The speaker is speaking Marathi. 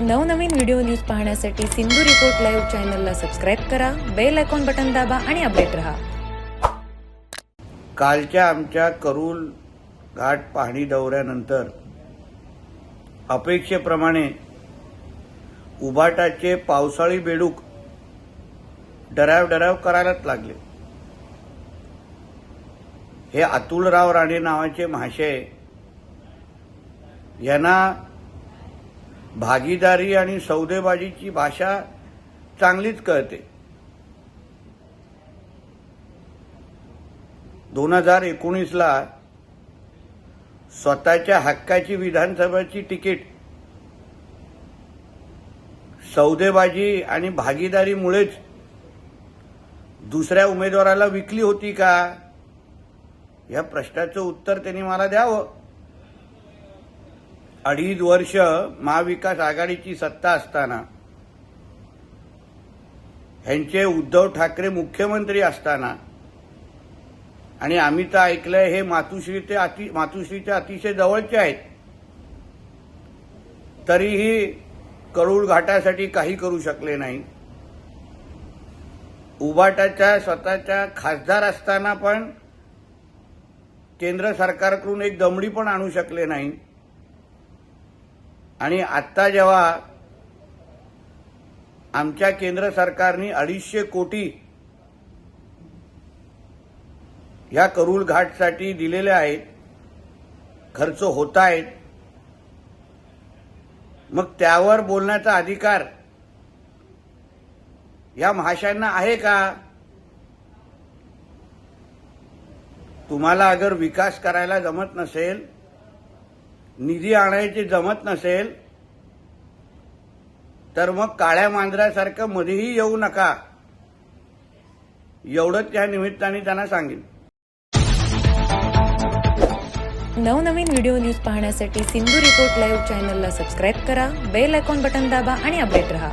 नवनवीन व्हिडिओ न्यूज पाहण्यासाठी सिंधू रिपोर्ट लाईव्ह चॅनलला सबस्क्राईब करा बेल आयकॉन बटन दाबा आणि अपडेट रहा. कालच्या आमच्या करूल घाट पाहणी दौऱ्यानंतर अपेक्षेप्रमाणे उभाटाचे पावसाळी बेडूक डराव डराव करायलाच लागले. हे अतुलराव राणे नावाचे महाशय यांना भागीदारी आणि सौदेबाजीची भाषा चांगलीच कळते. दोन हजार एकोणीसला स्वतःच्या हक्काची विधानसभेची तिकीट सौदेबाजी आणि भागीदारीमुळेच दुसऱ्या उमेदवाराला विकली होती का? या प्रश्नाचं उत्तर त्यांनी मला द्यावं. अडीच वर्ष महाविकास आघाडीची सत्ता असताना ह्यांचे उद्धव ठाकरे मुख्यमंत्री असताना आणि आम्ही तर ऐकलंय हे मातुश्री ते अति मातुश्रीच्या अतिशय जवळचे आहेत. तरीही करूळ घाटासाठी काही करू शकले नाही. उबाटाच्या स्वतःच्या खासदार असताना पण केंद्र सरकारकडून एक दमडी पण आणू शकले नाही. आणि आत्ता जेव्हा आमच्या केंद्र सरकारने अडीचशे कोटी ह्या करूल घाटसाठी दिलेले आहेत खर्च होत आहेत मग त्यावर बोलण्याचा अधिकार या महाशयांना आहे का? तुम्हाला अगर विकास करायला जमत नसेल निधी आणायची जमत नसेल तर मग काळ्या मांजरासारखं मध्येही येऊ नका. एवढंच त्या निमित्ताने त्यांना सांगेन. नवनवीन व्हिडिओ न्यूज पाहण्यासाठी सिंधू रिपोर्ट लाईव्ह चॅनलला सबस्क्राईब करा बेल आयकॉन बटन दाबा आणि अपडेट रहा.